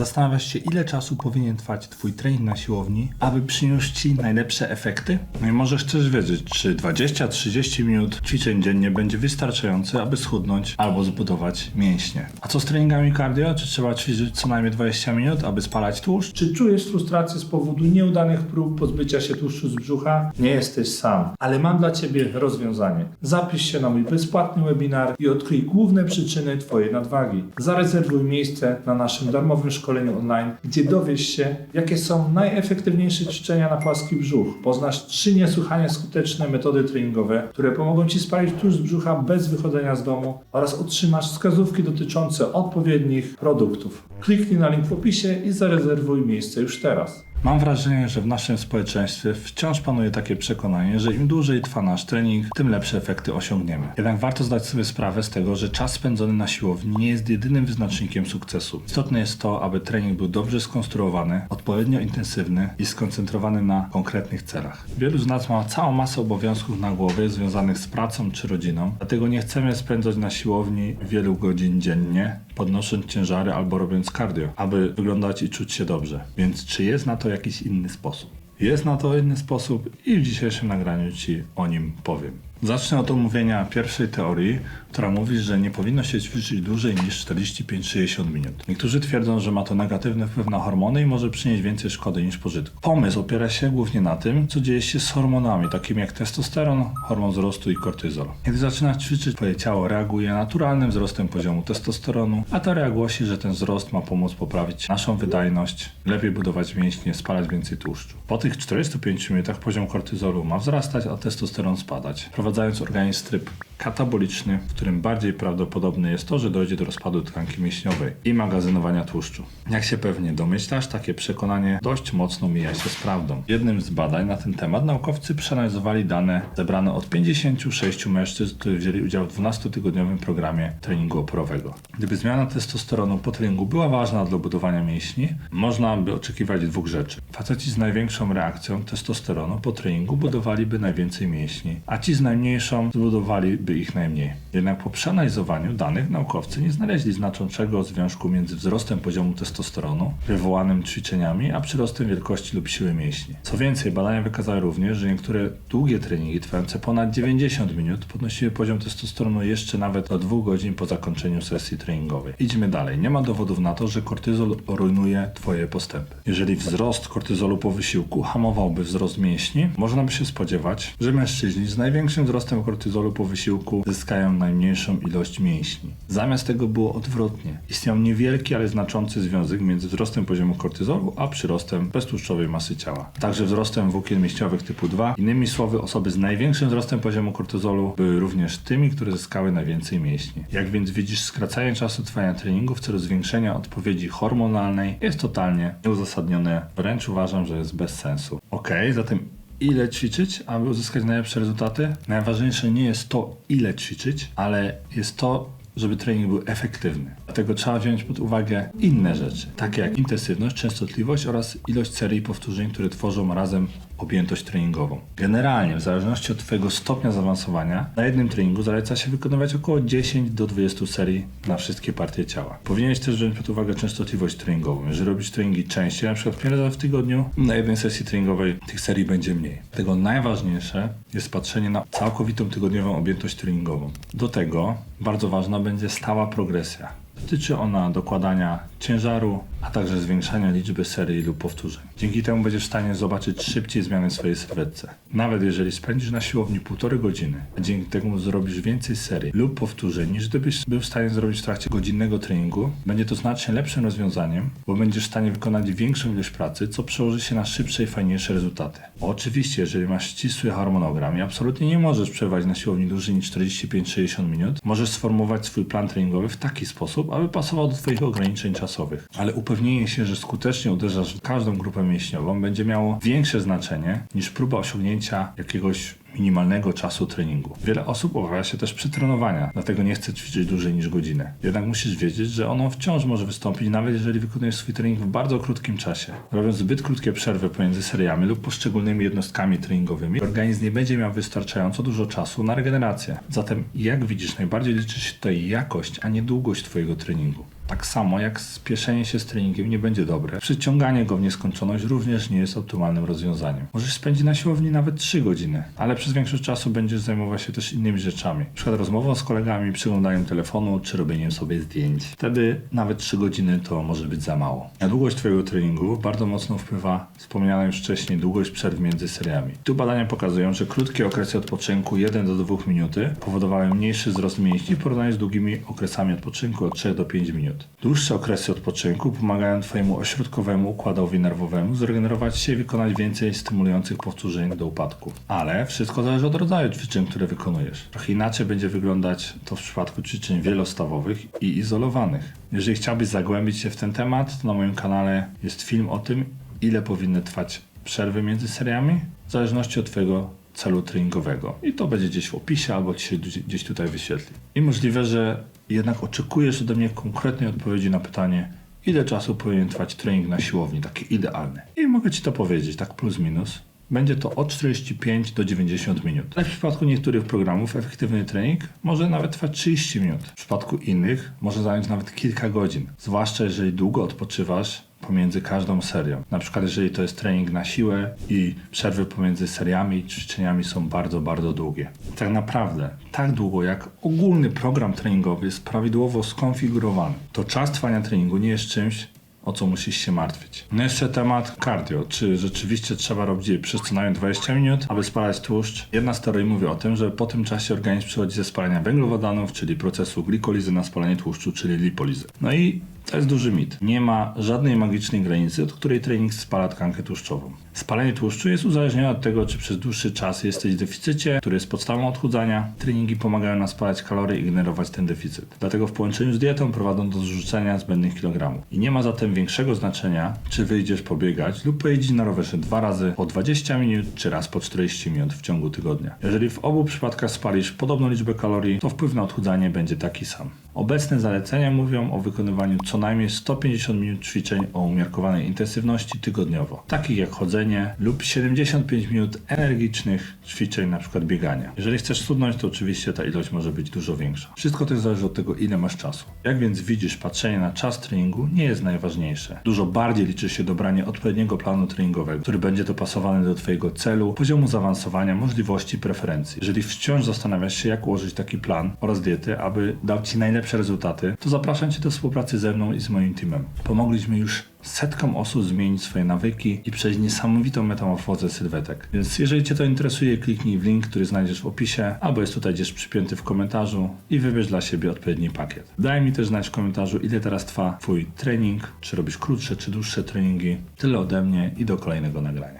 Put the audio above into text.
Zastanawiasz się, ile czasu powinien trwać Twój trening na siłowni, aby przyniósł Ci najlepsze efekty? No i może chcesz wiedzieć, czy 20-30 minut ćwiczeń dziennie będzie wystarczające, aby schudnąć albo zbudować mięśnie. A co z treningami cardio? Czy trzeba ćwiczyć co najmniej 20 minut, aby spalać tłuszcz? Czy czujesz frustrację z powodu nieudanych prób pozbycia się tłuszczu z brzucha? Nie jesteś sam, ale mam dla Ciebie rozwiązanie. Zapisz się na mój bezpłatny webinar i odkryj główne przyczyny Twojej nadwagi. Zarezerwuj miejsce na naszym darmowym szkoleniu online, gdzie dowiesz się, jakie są najefektywniejsze ćwiczenia na płaski brzuch. Poznasz trzy niesłychanie skuteczne metody treningowe, które pomogą Ci spalić tłuszcz z brzucha bez wychodzenia z domu oraz otrzymasz wskazówki dotyczące odpowiednich produktów. Kliknij na link w opisie i zarezerwuj miejsce już teraz. Mam wrażenie, że w naszym społeczeństwie wciąż panuje takie przekonanie, że im dłużej trwa nasz trening, tym lepsze efekty osiągniemy. Jednak warto zdać sobie sprawę z tego, że czas spędzony na siłowni nie jest jedynym wyznacznikiem sukcesu. Istotne jest to, aby trening był dobrze skonstruowany, odpowiednio intensywny i skoncentrowany na konkretnych celach. Wielu z nas ma całą masę obowiązków na głowie związanych z pracą czy rodziną, dlatego nie chcemy spędzać na siłowni wielu godzin dziennie, podnosząc ciężary albo robiąc cardio, aby wyglądać i czuć się dobrze. Więc czy jest na to jakiś inny sposób? Jest na to inny sposób i w dzisiejszym nagraniu Ci o nim powiem. Zacznę od omówienia pierwszej teorii, która mówi, że nie powinno się ćwiczyć dłużej niż 45-60 minut. Niektórzy twierdzą, że ma to negatywny wpływ na hormony i może przynieść więcej szkody niż pożytku. Pomysł opiera się głównie na tym, co dzieje się z hormonami, takimi jak testosteron, hormon wzrostu i kortyzol. Kiedy zaczynasz ćwiczyć, twoje ciało reaguje naturalnym wzrostem poziomu testosteronu, a teoria głosi, że ten wzrost ma pomóc poprawić naszą wydajność, lepiej budować mięśnie, spalać więcej tłuszczu. Po tych 45 minutach poziom kortyzolu ma wzrastać, a testosteron spadać, wprowadzając organizm w tryb kataboliczny, w którym bardziej prawdopodobne jest to, że dojdzie do rozpadu tkanki mięśniowej i magazynowania tłuszczu. Jak się pewnie domyślasz, takie przekonanie dość mocno mija się z prawdą. W jednym z badań na ten temat naukowcy przeanalizowali dane zebrane od 56 mężczyzn, którzy wzięli udział w 12-tygodniowym programie treningu oporowego. Gdyby zmiana testosteronu po treningu była ważna dla budowania mięśni, można by oczekiwać dwóch rzeczy. Faceci z największą reakcją testosteronu po treningu budowaliby najwięcej mięśni, a ci z najmniejszą zbudowaliby ich najmniej. Jednak po przeanalizowaniu danych naukowcy nie znaleźli znaczącego związku między wzrostem poziomu testosteronu wywołanym ćwiczeniami, a przyrostem wielkości lub siły mięśni. Co więcej, badania wykazały również, że niektóre długie treningi trwające ponad 90 minut podnosiły poziom testosteronu jeszcze nawet do 2 godzin po zakończeniu sesji treningowej. Idźmy dalej. Nie ma dowodów na to, że kortyzol rujnuje Twoje postępy. Jeżeli wzrost kortyzolu po wysiłku hamowałby wzrost mięśni, można by się spodziewać, że mężczyźni z największym wzrostem kortyzolu po wysiłku zyskają najmniejszą ilość mięśni. Zamiast tego było odwrotnie. Istniał niewielki, ale znaczący związek między wzrostem poziomu kortyzolu a przyrostem beztłuszczowej masy ciała. Także wzrostem włókien mięśniowych typu 2. Innymi słowy, osoby z największym wzrostem poziomu kortyzolu były również tymi, które zyskały najwięcej mięśni. Jak więc widzisz, skracanie czasu trwania treningu w celu zwiększenia odpowiedzi hormonalnej jest totalnie nieuzasadnione. Wręcz uważam, że jest bez sensu. Okej, zatem ile ćwiczyć, aby uzyskać najlepsze rezultaty? Najważniejsze nie jest to, ile ćwiczyć, ale jest to, żeby trening był efektywny. Dlatego trzeba wziąć pod uwagę inne rzeczy, takie jak intensywność, częstotliwość oraz ilość serii powtórzeń, które tworzą razem objętość treningową. Generalnie, w zależności od Twojego stopnia zaawansowania, na jednym treningu zaleca się wykonywać około 10 do 20 serii na wszystkie partie ciała. Powinieneś też wziąć pod uwagę częstotliwość treningową. Jeżeli robisz treningi częściej, na przykład 5 razy w tygodniu, na jednej sesji treningowej tych serii będzie mniej. Dlatego najważniejsze jest patrzenie na całkowitą tygodniową objętość treningową. Do tego bardzo ważna będzie stała progresja. Dotyczy ona dokładania ciężaru, a także zwiększania liczby serii lub powtórzeń. Dzięki temu będziesz w stanie zobaczyć szybciej zmiany w swojej sylwetce. Nawet jeżeli spędzisz na siłowni półtorej godziny, a dzięki temu zrobisz więcej serii lub powtórzeń niż gdybyś był w stanie zrobić w trakcie godzinnego treningu, będzie to znacznie lepszym rozwiązaniem, bo będziesz w stanie wykonać większą ilość pracy, co przełoży się na szybsze i fajniejsze rezultaty. Oczywiście, jeżeli masz ścisły harmonogram i absolutnie nie możesz przebywać na siłowni dłużej niż 45-60 minut, możesz sformułować swój plan treningowy w taki sposób, aby pasował do Twoich ograniczeń czasowych. Ale upewnienie się, że skutecznie uderzasz w każdą grupę mięśniową będzie miało większe znaczenie niż próba osiągnięcia jakiegoś minimalnego czasu treningu. Wiele osób obawia się też przetrenowania, dlatego nie chce ćwiczyć dłużej niż godzinę. Jednak musisz wiedzieć, że ono wciąż może wystąpić, nawet jeżeli wykonujesz swój trening w bardzo krótkim czasie. Robiąc zbyt krótkie przerwy pomiędzy seriami lub poszczególnymi jednostkami treningowymi, organizm nie będzie miał wystarczająco dużo czasu na regenerację. Zatem, jak widzisz, najbardziej liczy się tutaj jakość, a nie długość Twojego treningu. Tak samo jak spieszenie się z treningiem nie będzie dobre, przyciąganie go w nieskończoność również nie jest optymalnym rozwiązaniem. Możesz spędzić na siłowni nawet 3 godziny, ale przez większość czasu będziesz zajmował się też innymi rzeczami. Na przykład rozmową z kolegami, przyglądaniem telefonu czy robieniem sobie zdjęć. Wtedy nawet 3 godziny to może być za mało. Na długość Twojego treningu bardzo mocno wpływa wspomniana już wcześniej długość przerw między seriami. Tu badania pokazują, że krótkie okresy odpoczynku 1 do 2 minuty powodowały mniejszy wzrost mięśni w porównaniu z długimi okresami odpoczynku od 3 do 5 minut. Dłuższe okresy odpoczynku pomagają Twojemu ośrodkowemu układowi nerwowemu zregenerować się i wykonać więcej stymulujących powtórzeń do upadku. Ale wszystko zależy od rodzaju ćwiczeń, które wykonujesz. Trochę inaczej będzie wyglądać to w przypadku ćwiczeń wielostawowych i izolowanych. Jeżeli chciałbyś zagłębić się w ten temat, to na moim kanale jest film o tym, ile powinny trwać przerwy między seriami, w zależności od Twojego celu treningowego. I to będzie gdzieś w opisie albo Ci się gdzieś tutaj wyświetli. I możliwe, że jednak oczekujesz ode mnie konkretnej odpowiedzi na pytanie, ile czasu powinien trwać trening na siłowni, taki idealny. I mogę Ci to powiedzieć, tak plus minus. Będzie to od 45 do 90 minut. W przypadku niektórych programów efektywny trening może nawet trwać 30 minut. W przypadku innych może zająć nawet kilka godzin. Zwłaszcza jeżeli długo odpoczywasz pomiędzy każdą serią. Na przykład jeżeli to jest trening na siłę i przerwy pomiędzy seriami i ćwiczeniami są bardzo, bardzo długie. Tak naprawdę tak długo jak ogólny program treningowy jest prawidłowo skonfigurowany, to czas trwania treningu nie jest czymś, o co musisz się martwić. No jeszcze temat cardio. Czy rzeczywiście trzeba robić przez co najmniej 20 minut, aby spalać tłuszcz? Jedna z teorii mówi o tym, że po tym czasie organizm przechodzi ze spalania węglowodanów, czyli procesu glikolizy na spalanie tłuszczu, czyli lipolizy. No i to jest duży mit. Nie ma żadnej magicznej granicy, od której trening spala tkankę tłuszczową. Spalanie tłuszczu jest uzależnione od tego, czy przez dłuższy czas jesteś w deficycie, który jest podstawą odchudzania. Treningi pomagają nam spalać kalorie i generować ten deficyt. Dlatego w połączeniu z dietą prowadzą do zrzucenia zbędnych kilogramów. I nie ma zatem większego znaczenia, czy wyjdziesz pobiegać lub pojeździć na rowerze dwa razy po 20 minut, czy raz po 40 minut w ciągu tygodnia. Jeżeli w obu przypadkach spalisz podobną liczbę kalorii, to wpływ na odchudzanie będzie taki sam. Obecne zalecenia mówią o wykonywaniu co najmniej 150 minut ćwiczeń o umiarkowanej intensywności tygodniowo, takich jak chodzenie lub 75 minut energicznych ćwiczeń, np. biegania. Jeżeli chcesz schudnąć, to oczywiście ta ilość może być dużo większa. Wszystko też zależy od tego, ile masz czasu. Jak więc widzisz, patrzenie na czas treningu nie jest najważniejsze. Dużo bardziej liczy się dobranie odpowiedniego planu treningowego, który będzie dopasowany do Twojego celu, poziomu zaawansowania, możliwości, preferencji. Jeżeli wciąż zastanawiasz się, jak ułożyć taki plan oraz dietę, aby dał Ci najlepsze rezultaty, to zapraszam Cię do współpracy ze mną i z moim teamem. Pomogliśmy już setkom osób zmienić swoje nawyki i przejść niesamowitą metamorfozę sylwetek. Więc jeżeli Cię to interesuje, kliknij w link, który znajdziesz w opisie, albo jest tutaj gdzieś przypięty w komentarzu i wybierz dla siebie odpowiedni pakiet. Daj mi też znać w komentarzu, ile teraz trwa Twój trening, czy robisz krótsze, czy dłuższe treningi. Tyle ode mnie i do kolejnego nagrania.